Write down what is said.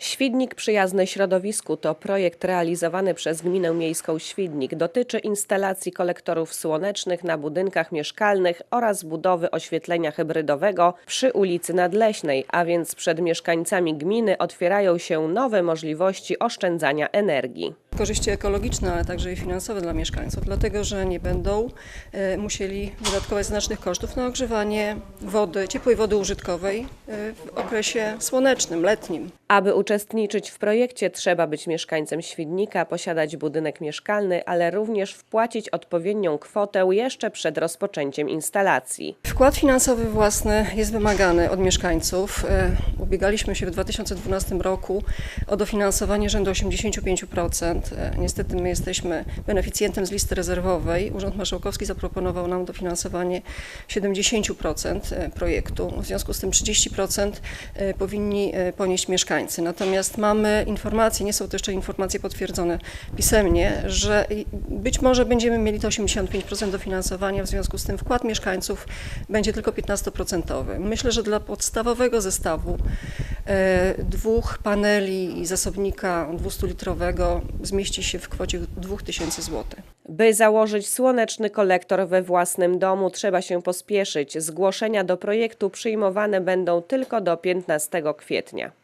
Świdnik przyjazny środowisku to projekt realizowany przez Gminę Miejską Świdnik. Dotyczy instalacji kolektorów słonecznych na budynkach mieszkalnych oraz budowy oświetlenia hybrydowego przy ulicy Nadleśnej, a więc przed mieszkańcami gminy otwierają się nowe możliwości oszczędzania energii. korzyści ekologiczne, ale także i finansowe dla mieszkańców, dlatego że nie będą e, musieli wydatkować znacznych kosztów na ogrzewanie wody, ciepłej wody użytkowej e, w okresie słonecznym, letnim. Aby uczestniczyć w projekcie, trzeba być mieszkańcem Świdnika, posiadać budynek mieszkalny, ale również wpłacić odpowiednią kwotę jeszcze przed rozpoczęciem instalacji. Wkład finansowy własny jest wymagany od mieszkańców. E, Ubiegaliśmy się w 2012 roku o dofinansowanie rzędu 85%. E, Niestety my jesteśmy beneficjentem z listy rezerwowej. Urząd Marszałkowski zaproponował nam dofinansowanie 70% projektu. W związku z tym 30% e, powinni e, ponieść mieszkańcy. Natomiast mamy informacje, nie są to jeszcze informacje potwierdzone pisemnie, że być może będziemy mieli to 85% dofinansowania, w związku z tym wkład mieszkańców będzie tylko 15%. Myślę, że dla podstawowego zestawu e, dwóch paneli i zasobnika 200-litrowego zmieści się w kwocie 2000 zł. By założyć słoneczny kolektor we własnym domu, trzeba się pospieszyć. Zgłoszenia do projektu przyjmowane będą tylko do 15 kwietnia.